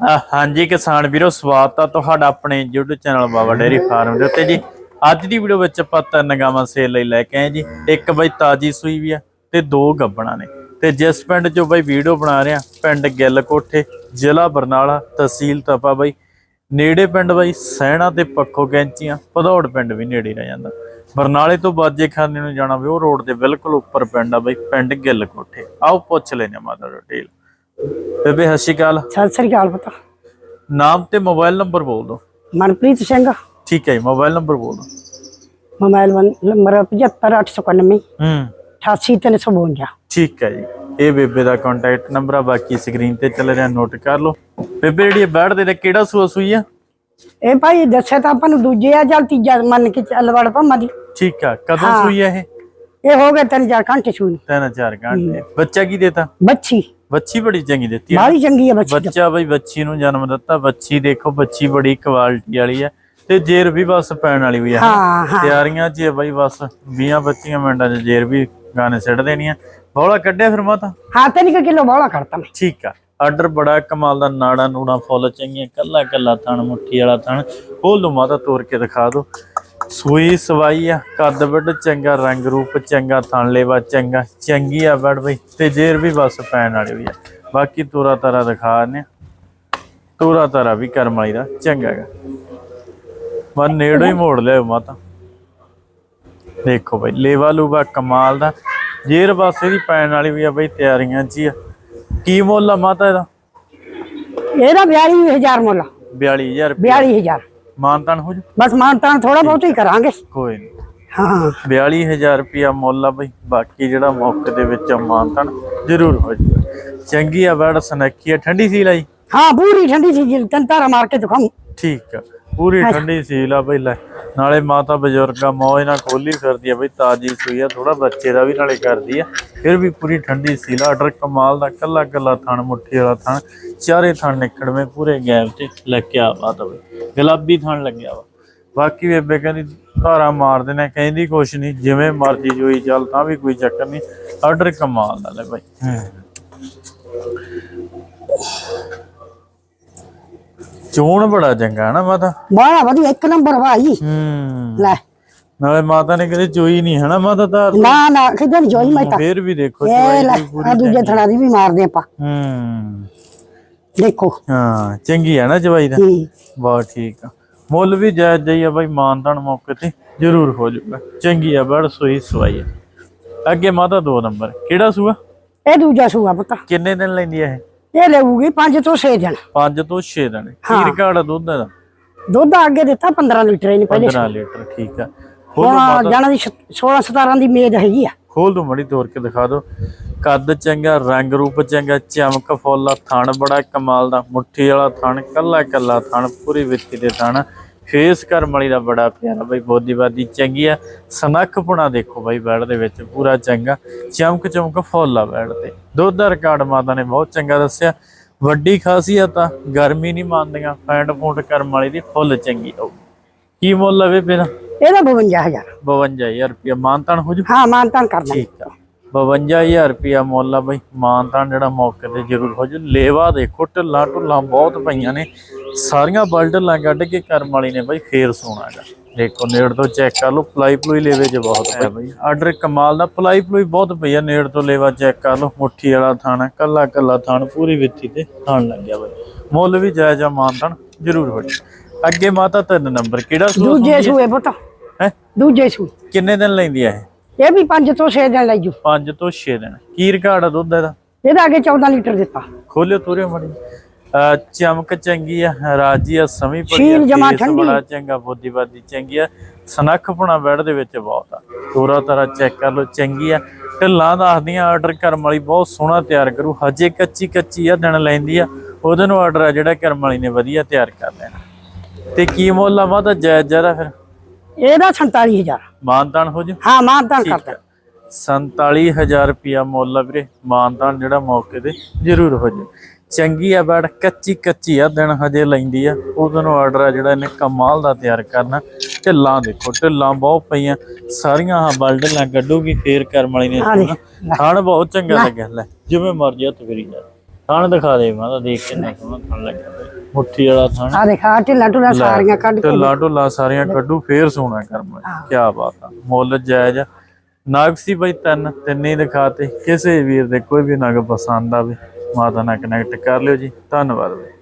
ਹਾਂਜੀ ਕਿਸਾਨ ਵੀਰੋ, ਸਵਾਗਤ ਆ ਤੁਹਾਡਾ ਆਪਣੇ YouTube channel Baba dairy farm ਦੇ ਉੱਤੇ ਜੀ। ਅੱਜ ਦੀ ਵੀਡੀਓ ਵਿੱਚ ਆਪਾਂ ਤਿੰਨ ਗਾਵਾਂ ਸੇਲ ਲਈ ਲੈ ਕੇ ਆਏ ਜੀ। ਇੱਕ ਬਈ ਤਾਜੀ ਸੂਈ ਵੀ ਆ ਤੇ ਦੋ ਗੱਬਣਾ ਨੇ। ਤੇ ਜਿਸ ਪਿੰਡ 'ਚੋਂ ਬਈ ਵੀਡੀਓ ਬਣਾ ਰਹੇ ਆ, ਪਿੰਡ ਗਿੱਲ ਕੋਠੇ ਜ਼ਿਲ੍ਹਾ ਬਰਨਾਲਾ ਤਹਿਸੀਲ ਤਪਾ ਬਈ। ਨੇੜੇ ਪਿੰਡ ਬਈ, ਸੈਣਾ ਤੇ ਪੱਖੋ ਕੈਂਚੀਆਂ, ਭਦੌੜ ਪਿੰਡ ਵੀ ਨੇੜੇ ਰਹਿ ਜਾਂਦਾ। ਬਰਨਾਲੇ ਤੋਂ ਬਾਜੇ ਖਾਨੇ ਨੂੰ ਜਾਣਾ ਵੀ ਉਹ ਰੋਡ ਦੇ ਬਿਲਕੁਲ ਉੱਪਰ ਪਿੰਡ ਆ ਬਈ, ਪਿੰਡ ਗਿੱਲ ਕੋਠੇ ਆਓ ਪੁੱਛ ਲੈਨੇ ਮਾਤਾ ਡਿਟੇਲ ਬੇਬੇ ਸਤਿ ਸ਼੍ਰੀ ਅਕਾਲ। ਸਤਿ ਸ੍ਰੀ ਅਕਾਲ ਪੁੱਤ। ਨਾਮ ਤੇ ਮੋਬਾਈਲ ਨੰਬਰ ਬੋਲ ਦਿਓ ਮਨਪ੍ਰੀਤ ਸਿੰਘ। ਠੀਕ ਹੈ ਜੀ ਮੋਬਾਈਲ ਨੰਬਰ ਬੋਲ ਦਿਓ ਮੋਬਾਈਲ ਨੰਬਰ 75891 ਹੂੰ। 88352 ਠੀਕ ਹੈ ਜੀ ਇਹ ਬੇਬੇ ਦਾ ਕੰਟੈਕਟ ਨੰਬਰ ਆ ਬਾਕੀ ਸਕਰੀਨ ਤੇ ਚੱਲ ਰਿਹਾ ਨੋਟ ਕਰ ਲਓ। ਬੇਬੇ ਜਿਹੜੀ ਬੈਠ ਦੇ ਕਿਹੜਾ ਸੂਆ ਸੂਈ ਆ? ਇਹ ਭਾਈ ਦੱਸਿਆ ਤਾਂ ਆਪਾਂ ਨੂੰ ਦੂਜੇ ਆ ਚੱਲ ਤੀਜਾ ਮੰਨ ਕੇ ਚੱਲ ਵੜ ਪਾ ਦੀ ਠੀਕ ਆ ਕਦੋਂ ਸੂਈ ਆ ਇਹ? ਇਹ ਹੋ ਗਏ ਤਿੰਨ ਚਾਰ ਘੰਟੇ ਸੂਈ ਨੂੰ। ਤਿੰਨ ਚਾਰ ਘੰਟੇ। ਬੱਚਾ ਕੀ ਦੇਤਾ? ਬੱਚੀ। ਬੱਚੀ ਬੜੀ ਚੰਗੀ ਦਿੱਤੀ ਬਾਹਲੀ ਚੰਗੀ ਹੈ ਬੱਚੀ ਤਾਂ। ਬੱਚਾ ਬਈ ਬੱਚੀ ਨੂੰ ਜਨਮ ਦਿੱਤਾ। ਬੱਚੀ ਦੇਖੋ ਬੱਚੀ ਬੜੀ ਕੁਆਲਿਟੀ ਵਾਲੀ ਆ। ਤੇ ਜੇਰ ਵੀ ਬਸ ਪੈਣ ਵਾਲੀ ਆ। ਹਾਂ ਹਾਂ। ਤਿਆਰੀਆਂ 'ਚ ਹੀ ਬਈ ਬਸ। 20 25 ਮਿੰਟਾਂ 'ਚ ਜੇਰ ਵੀ ਗਾਣੇ ਸਿੱਟ ਦੇਣੀਆਂ ਬੌਲਾ ਕੱਢਿਆ ਫਿਰ ਮਾਤਾ? ਹਾਂ ਤਿੰਨ ਕੁ ਕਿਲੋ ਬਾਹਲਾ ਕਰਤਾ ਮੈਂ। ਠੀਕ ਆ। ਆਰਡਰ ਬੜਾ ਕਮਾਲ ਦਾ। ਨਾੜਾ ਨੂੜਾ ਫੁੱਲ ਚੰਗੀਆਂ। ਕੱਲਾ ਕੱਲਾ ਥਣ ਮੁੱਠੀ ਵਾਲਾ ਥਣ ਖੋਲ ਲਓ ਮਾਤਾ ਤੋੜ ਕੇ ਦਿਖਾ ਦਿਓ। ਸੂਈ ਸਵਾਈ ਆ ਕੱਦ ਵੱਡ ਚੰਗਾ ਰੰਗ ਰੂਪ ਚੰਗਾ ਥਣ ਲੇਵਾ ਚੰਗਾ ਚੰਗੀ ਆ ਬੜ ਬਈ ਤੇ ਜੇਰ ਵੀ ਬਸ ਪੈਣ ਵਾਲੀ ਵੀ ਆ। ਬਾਕੀ ਤੋਰਾ ਤਾਰਾ ਦਿਖਾ ਨੇ ਤੋਰਾ ਤਾਰਾ ਵੀ ਕਰਮ ਵਾਲੀ ਦਾ ਚੰਗਾ ਹੈਗਾ। ਮਨ ਨੇੜੋਂ ਹੀ ਮੋੜ ਲਿਆ ਮਾਤਾ। ਦੇਖੋ ਬਈ ਲੇਵਾ ਲੂਵਾ ਕਮਾਲ ਦਾ। ਜੇਰ ਬਸ ਇਹਦੀ ਪੈਣ ਵਾਲੀ ਵੀ ਆ ਬਈ ਤਿਆਰੀਆਂ ਹੀ ਆ। ਕੀ ਮੁੱਲ ਆ ਮਾਤਾ ਇਹਦਾ? ਇਹਦਾ 42000 ਮੁੱਲ 42000 ਰੁਪਏ 42000 ਮਾਨਤਾਨ ਹੋ ਜੂ? ਬਸ ਮਾਨਤਾਨ ਥੋੜਾ ਬਹੁਤ ਹੀ ਕਰਾਂਗੇ। ਕੋਈ ਨਹੀਂ ਹਾਂ। 42000 ਰੁਪਿਆ ਮੁੱਲ ਆ ਬਈ। ਬਾਕੀ ਜਿਹੜਾ ਮੌਕੇ ਦੇ ਵਿੱਚ ਮਾਨਤਾਨ ਜ਼ਰੂਰ ਹੋ ਜੂ। ਚੰਗੀ ਆ ਬੜ ਸਨੱਖੀ ਆ। ਠੰਡੀ ਸੀ ਲਾਈ? ਹਾਂ ਪੂਰੀ ਠੰਡੀ ਸੀ ਜੀ। ਤਿੰਨ ਤਾਰਾ ਮਾਰ ਕੇ ਦਿਖਾਉਂ। ਠੀਕ ਆ। ਪੂਰੀ ਠੰਡੀ ਸੀਲ ਆ ਬਈ ਲੈ। ਨਾਲੇ ਮਾਤਾ ਬਜ਼ੁਰਗਾ ਮੌਜ ਨਾਲ ਖੋਲੀ ਫਿਰਦੀ ਆ ਬਈ ਤਾਜੀ ਸੂਈ ਆ ਥੋੜਾ ਬੱਚੇ ਦਾ ਵੀ ਨਾਲੇ ਕਰਦੀ ਆ। ਫਿਰ ਵੀ ਪੂਰੀ ਠੰਡੀ ਸੀਲ ਆ। ਆਰਡਰ ਕਮਾਲ ਦਾ ਕੱਲਾ ਕੱਲਾ ਥਣ ਮੁੱਠੀ ਵਾਲਾ ਥਣ ਚਾਰੇ ਥਣ ਨਿਕੜਵੇਂ ਪੂਰੇ ਗੈਪ ਤੇ ਲੱਗਿਆ ਬਾਤ ਬਈ। ਗੁਲਾਬੀ ਥਣ ਲੱਗਿਆ ਵਾ। ਬਾਕੀ ਬੇਬੇ ਕਹਿੰਦੀ ਧਾਰਾ ਮਾਰਦੇ ਨੇ ਕਹਿੰਦੀ ਕੁਛ ਨਹੀਂ ਜਿਵੇਂ ਮਰਜ਼ੀ ਜੋਈ ਚੱਲ ਤਾਂ ਵੀ ਕੋਈ ਚੱਕਰ ਨਹੀਂ ਆਰਡਰ ਕਮਾਲ ਦਾ ਲੈ ਬਾਈ। ਚੋਣ ਬੜਾ ਚੰਗਾ ਨਾ ਮਾਤਾ। ਬਾਹਲਾ ਵਧੀਆ ਇੱਕ ਨੰਬਰ ਭਾਈ ਹੂੰ। ਲੈ। ਨਾਲੇ ਮਾਤਾ ਨੇ ਕਦੇ ਚੋਈ ਨਹੀਂ ਹਨਾ ਮਾਤਾ ਧਾਰ ਨਾ ਨਾ ਕਿਦਾਂ ਜੋਈ ਮੈਂ ਤਾਂ ਫੇਰ ਵੀ ਦੇਖੋ ਦੀ ਪੂਰੀ ਆ ਦੂਜੇ ਥਣਾ ਦੀ ਵੀ ਮਾਰਦੇ ਆਪਾਂ। ਹੂੰ। ਦੇਖੋ। ਹਾਂ ਚੰਗੀ ਹੈ ਨਾ ਚਵਾਈ ਦਾ ਬਹੁਤ ਠੀਕ ਆ। ਮੁੱਲ ਵੀ ਜਾਇਜ਼ ਜਾਈ ਆ ਬਾਈ ਮਾਨਦਾਨ ਮੌਕੇ ਤੇ ਜ਼ਰੂਰ ਹੋ ਜਾਊਗਾ। ਚੰਗੀ ਆ ਬੜ ਸੋਈ ਸਵਾਈ ਆ। ਅੱਗੇ ਮਾਤਾ ਦੋ ਨੰਬਰ। ਕਿਹੜਾ ਸੂਆ? ਇਹ ਦੂਜਾ ਸੂਆ ਪੁੱਤ। ਕਿੰਨੇ ਦਿਨ ਲੈਂਦੀ ਆ ਇਹ? ਇਹ ਲਊਗੀ 5 ਤੋਂ 6 ਦਿਨ 5 ਤੋਂ 6 ਦਿਨ ਕੀਰ ਕਾੜਾ ਦੁੱਧ ਦਾ? ਦੁੱਧ ਅੱਗੇ ਦਿੱਤਾ 15 ਲੀਟਰ ਇਹਨੇ ਪਹਿਲੇ। 15 ਲੀਟਰ ਠੀਕ ਆ। ਹੁਣ ਜਾਣਾ ਦੀ 16 17 ਦੀ ਮੇਦ ਹੈਗੀ ਆ। ਖੋਲ ਦੋ ਮੜੀ ਤੋੜ ਕੇ ਦਿਖਾ ਦਿਓ ਕੱਦ ਚੰਗਾ ਰੰਗ ਰੂਪ ਚੰਗਾ ਚਮਕ ਫੁੱਲ ਥਣ ਬੜਾ ਕਮਾਲ ਦਾ। ਮੁੱਠੀ ਵਾਲਾ ਥਣ ਕੱਲਾ ਕੱਲਾ ਥਣ ਪੂਰੀ ਵਿੱਥੀ ਦੇ ਥਣ। ਫੇਸ ਕਰਮ ਵਾਲੀ ਦਾ ਬੜਾ ਪਿਆਰਾ ਬਈ ਬੋਦੀਵਾਦੀ ਚੰਗੀ ਆ। ਸਨੱਖਪੁਣਾ ਦੇਖੋ ਬਈ ਬੈੜ ਦੇ ਵਿੱਚ ਪੂਰਾ ਚੰਗਾ। ਚਮਕ ਚਮਕ ਫੁੱਲ ਆ ਬੈੜ ਤੇ ਦੁੱਧ ਦਾ ਰਿਕਾਰਡ ਮਾਤਾ ਨੇ ਬਹੁਤ ਚੰਗਾ ਦੱਸਿਆ। ਵੱਡੀ ਖਾਸੀਅਤ ਆ ਗਰਮੀ ਨਹੀਂ ਮੰਨਦੀਆਂ ਫੈਂਟ ਫੂਟ ਕਰਮ ਵਾਲੀ ਦੀ ਫੁੱਲ ਚੰਗੀ ਹੋਊ। ਕੀ ਮੁੱਲ ਆ ਬੇਬੇ ਦਾ ਇਹਦਾ 52000 52000 ਰੁਪਇਆ ਮਾਨਤਾਨ ਹੋ ਜੂ? ਹਾਂ ਮਾਨਤਾਨ ਕਰਨਾ ਠੀਕ ਆ। 52000 ਰੁਪਿਆ ਮੁੱਲ ਆ ਬਈ ਮਾਨਤਾਨ ਜਿਹੜਾ ਮੌਕੇ ਤੇ ਜ਼ਰੂਰ ਹੋ ਜੂ। ਲੇਵਾ ਦੇਖੋ ਢੱਲਾ ਢੁੱਲਾਂ ਬਹੁਤ ਪਈਆਂ ਨੇ। ਸਾਰੀਆਂ ਬਲਡਲਾਂ ਕੱਢ ਕੇ ਕਰਮ ਵਾਲੀ ਨੇ ਬਈ ਫੇਰ ਸੋਣਾ ਹੈਗਾ। ਦੇਖੋ ਨੇੜ ਤੋਂ ਚੈੱਕ ਕਰ ਲਓ ਪਲਾਈ ਪਲੂਈ ਲੇਵੇ 'ਚ ਬਹੁਤ ਹੈ ਬਈ। ਆਰਡਰ ਕਮਾਲ ਦਾ ਪਲਾਈ ਪਲੂਈ ਬਹੁਤ ਪਈ ਆ ਨੇੜ ਤੋਂ ਲੇਵਾ ਚੈੱਕ ਕਰ ਲਓ ਮੁੱਠੀ ਵਾਲਾ ਥਾਣਾ ਕੱਲਾ ਕੱਲਾ ਥਾਣ ਪੂਰੀ ਵਿੱਥੀ ਤੇ ਥਾਣ ਲੱਗਿਆ ਬਈ। ਮੁੱਲ ਵੀ ਜਾਇਜ਼ ਆ ਮਾਨਤਾਨ ਜ਼ਰੂਰ ਹੋ ਜੂ ਅੱਗੇ ਮਾਤਾ ਤਿੰਨ ਨੰਬਰ ਕਿਹੜਾ ਸੂਆ ਦੂਜੇ ਸੂਏ ਪੁੱਤ। ਹੈ? ਦੂਜੇ ਸੂ ਕਿੰਨੇ ਦਿਨ ਲੈਂਦੀ ਆ ਇਹ? ਇਹ ਵੀ 5 ਤੋਂ 6 ਦਿਨ ਲੈ ਜੂ। 5 ਤੋਂ 6 ਦਿਨ। ਕੀ ਰਿਕਾਰਡ ਆ ਦੁੱਧ ਇਹਦਾ? ਇਹਦਾ ਅੱਗੇ 14 ਲੀਟਰ ਦਿੱਤਾ। ਖੋਲਿਓ ਤੋਰੇ ਮੜੀ ਚਮਕ ਚੰਗੀ ਆ ਰਾਜੀ ਆ ਸਮੀ ਪੜੀ ਜਮਾਂ ਠੰਡੀ। ਬੜਾ ਚੰਗਾ ਬੁੱਧੀਵਾਦੀ ਚੰਗੀ ਆ। ਸਨੱਖਪਣਾ ਬੈਡ ਦੇ ਵਿੱਚ ਬਹੁਤ ਆ। ਤੋਰਾ ਤਾਰਾ ਚੈੱਕ ਕਰ ਲਓ ਚੰਗੀ ਆ। ਢਿੱਲਾਂ ਦੱਸਦੀਆਂ ਆਰਡਰ ਕਰਨ ਵਾਲੀ ਬਹੁਤ ਸੋਹਣਾ ਤਿਆਰ ਕਰੂ। ਹਜੇ ਕੱਚੀ ਕੱਚੀ ਆ ਦਿਨ ਲੈਂਦੀ ਆ। ਉਹਦੇ ਨੂੰ ਆਰਡਰ ਆ ਜਿਹੜਾ ਕਰਮ ਵਾਲੀ ਨੇ ਵਧੀਆ ਤਿਆਰ ਕਰ ਲੈਣਾ। ਤੇ ਕੀ ਮੁੱਲ ਆ ਮਾਤਾ ਜਾਇਜ਼ ਜਰਾ ਫਿਰ। ਇਹਦਾ 47000 ਮਾਨਤਾਨ ਹੋ ਜੂ? ਹਾਂ ਮਾਨਤਾਨ ਕਰਦਾ ਹੈ 47000 ਰੁਪਿਆ ਮੁੱਲ ਆ ਵੀਰੇ। ਮਾਨਤਾਨ ਜਿਹੜਾ ਮੌਕੇ ਤੇ ਜ਼ਰੂਰ ਹੋ ਜੇ। ਚੰਗੀ ਆ ਬੜ ਕੱਚੀ ਕੱਚੀ ਆ ਦਿਨ ਹਜੇ ਲੈਂਦੀ ਆ। ਉਹਦੋਂ ਨੂੰ ਆਰਡਰ ਆ ਜਿਹੜਾ ਇਹਨੇ ਕਮਾਲ ਦਾ ਤਿਆਰ ਕਰਨਾ। ਢਿੱਲਾਂ ਦੇਖੋ ਢਿੱਲਾਂ ਬਹੁਤ ਪਈਆਂ। ਸਾਰੀਆਂ ਹਾਂ ਬਲਡਲਾਂ ਕੱਢੂਗੀ ਫੇਰ ਕਰਮ ਵਾਲੀ ਨੇ ਖਾਣ ਬਹੁਤ ਚੰਗਾ ਲੱਗਿਆ ਲੈ। ਜਿਵੇਂ ਮਰਜ਼ੀ ਹੱਥ ਫੇਰੀ ਜਾ। ਥਣ ਦਿਖਾ ਦੇ ਮਾਤਾ ਦੇਖ ਕਿੰਨਾ ਸੋਹਣਾ ਥਣ ਲੱਗਿਆ। ਮੁੱਠੀ ਵਾਲਾ ਥਣ। ਆ ਦੇਖਾ ਢਿੱਲਾ ਢੁੱਲਾ ਸਾਰੀਆਂ ਕੱਢ ਕੇ ਢਿੱਲਾ ਢੁੱਲਾ ਸਾਰੀਆਂ ਕੱਢੂ ਫੇਰ ਸੋਨਾ ਕਰਮ ਕੀ ਬਾਤ ਆ ਮੁੱਲ ਜਾਇਜ਼ ਆ। ਨਗ ਸੀ ਬਈ ਤਿੰਨ ਤਿੰਨੇ ਦਿਖਾਤੇ ਕਿਸੇ ਵੀਰ ਦੇ ਕੋਈ ਵੀ ਨਗ ਪਸੰਦ ਆਵੇ। ਮਾਤਾ ਨਾਲ ਕਨੈਕਟ ਕਰ ਲਿਓ ਜੀ। ਧੰਨਵਾਦ। ਬਈ